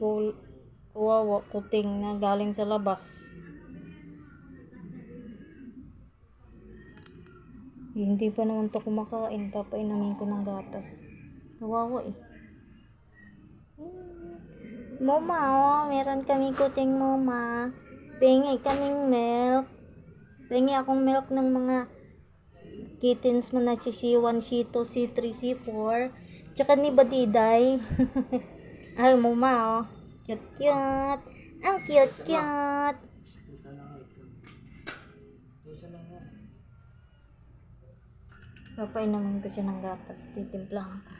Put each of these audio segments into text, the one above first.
Pul kawawa, puting na galing sa labas. Hindi pa naman to kumakain. Papainamin ko ng gatas. Kawawa eh. Hmm. Mama, oh, meron kami kuting mama. Pengi kaming milk. Pengi akong milk ng mga kittens mo na si C1, C2, C3, C4. Tsaka ni Badiday. Ay, mama, oh. Cute, cute. Ang cute, cute. Papainamin ko siya ng gatas. Titimplahan ko.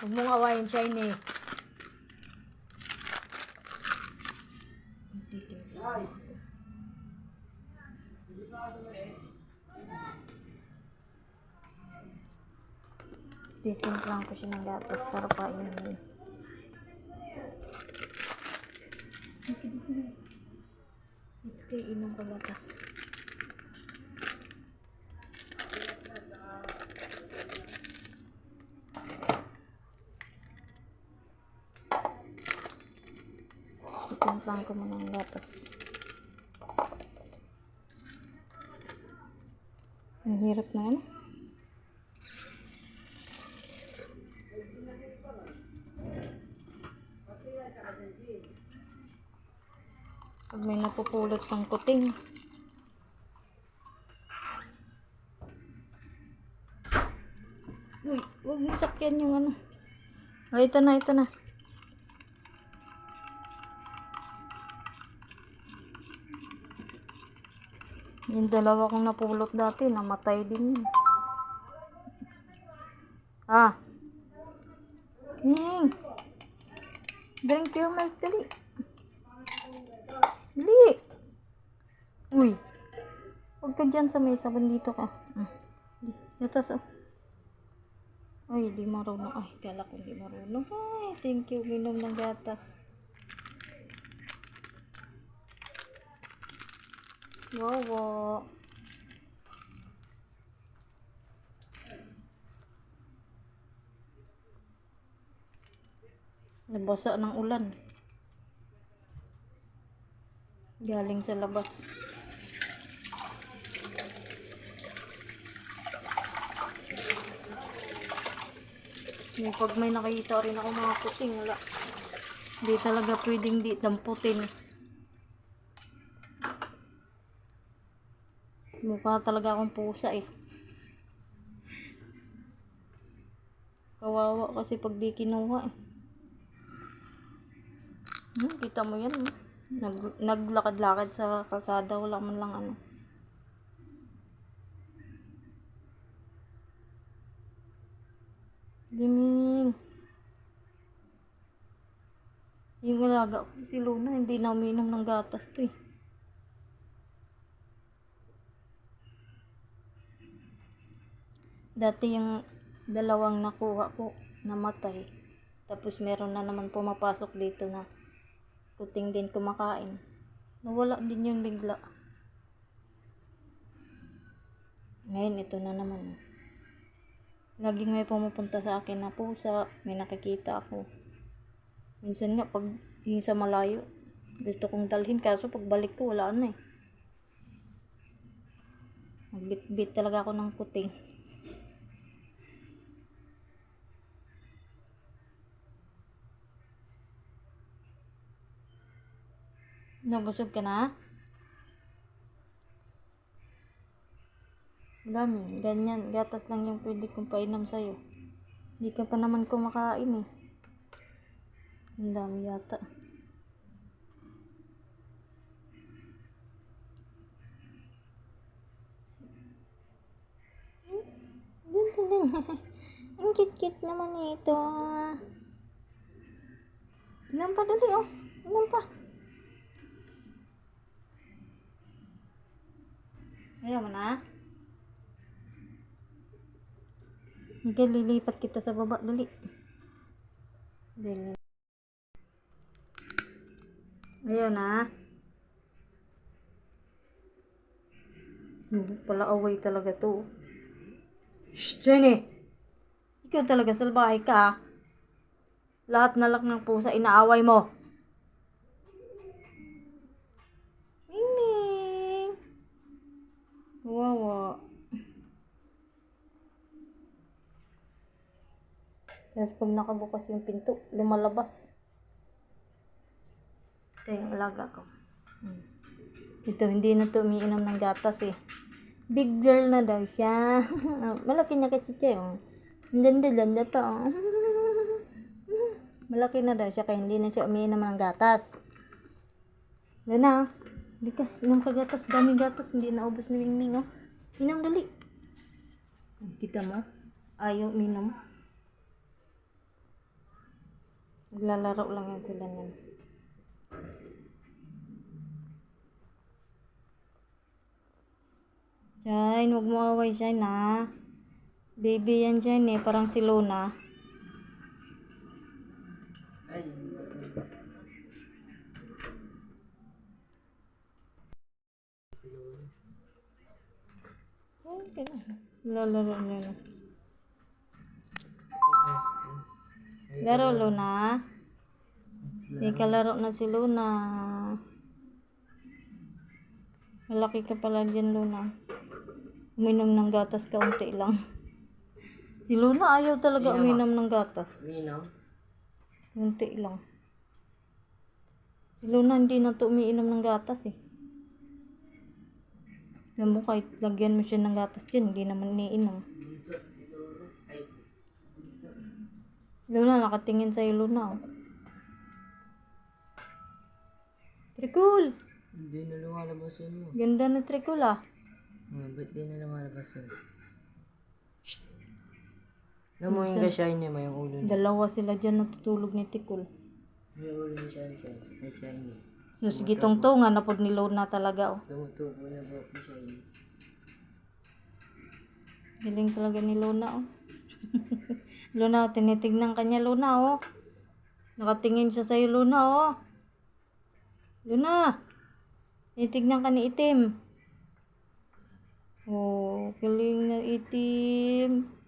Huwag mong awayin, Shiny. Titimplahan ko. Titimplahan ko siya ng gatas para painamin. Ito kayo inom ka gatas. Titimplahan ko muna ng gatas. Ang hirap na ano. Pag may napupulot ng kuting. Uy, huwag mo sakyan yung ano. Oh, ito na, ito na. Yung dalawa kong napulot dati, namatay din yun. Ah. Ning. Drink your milk, dali. Dali. Uy. Huwag ka dyan sa mesa, dito ka. Ah. Di, Gatas, oh. Ay, di marunong. Ay, kala ko di marunong. Ay, thank you, minom ng gatas. Wow, Nabasa ng ulan. Galing sa labas. Yung pag may nakita rin ako mga puting, wala. Hindi talaga pwedeng di damputin. Mukha talaga akong pusa eh. Kawawa kasi pag di kinuha eh. Hmm, kita mo yan. oh. Nag, naglakad-lakad sa kalsada, wala man lang ano. Giming. Yung alaga ko si Luna, hindi na uminom ng gatas to eh. Dati yung dalawang nakuha ko, namatay. Tapos meron na naman pumapasok dito na kuting din kumakain. Nawala din yun bigla. Ngayon, ito na naman. Laging may pumupunta sa akin na pusa, may nakikita ako. Minsan nga, pag yung sa malayo, gusto kong dalhin, kaso pagbalik ko, wala na eh. Magbit-bit talaga ako ng kuting. Nabusog ka na? Dami, ganyan. Gatas lang yung pwede kong painom sa'yo. Hindi ka pa naman kumakain eh. Ang dami yata. Ganda lang. Ang kit-kit naman ito. Ilan pa dali oh. Ilan pa. Ayaw mo na? Miguel, lilipat kita sa baba. Dali. Dali. Ayaw na? Hindi pala away talaga to. Shh, Jenny! Ikaw talaga salbahay ka. Lahat na lang ng pusa inaaway mo. Mingming. Wawa. Tapos pag nakabukas yung pinto, lumalabas. Ito yung alaga ko. Hmm. Ito, hindi na to umiinom ng gatas eh. Big girl na daw siya. Malaki na kasi siya oh. Ganda-ganda pa oh. Malaki na daw siya kaya hindi na siya umiinom ng gatas. Yan na. oh. Hindi ka, inom ka gatas. Dami gatas. Hindi naubos ni Mingming oh. Inom dali. Kita mo? Ayaw uminom. Naglalaro lang yan sila niyan. Shine, huwag mo away, Shine, ha? Baby yan, Shine, eh. Parang si Luna. Ay, Okay na. Lalaro nila. Laro, Luna. May kalaro na si Luna. Malaki ka pala dyan, Luna. Uminom ng gatas kaunti lang. Si Luna ayaw talaga uminom ng gatas. Mino? Kaunti lang. Si Luna hindi na to umiinom ng gatas eh. Alam mo kahit lagyan mo siya ng gatas dyan, hindi naman iniinom. Luna. Nakatingin sa'yo Luna oh. Tricol! Hindi na lumalabas yun mo. Ganda na Tricol ah. Hmm, ba't di na lumalabas yun? Shh! Namuhin ka shiny mo yung ulo niya. Dalawa sila dyan natutulog ni Tikol. Yung ulo ni shiny shiny. Ay, shiny. Sus, gitong to nga napod ni Luna talaga oh. Tumutubo na buhok ni shiny. Galing talaga ni Luna oh. Luna, oh, tinitignan kanya Luna oh. Nakatingin siya sa'yo Luna oh. Luna! Tinitignan ka ni Itim. Oh, galing na Itim.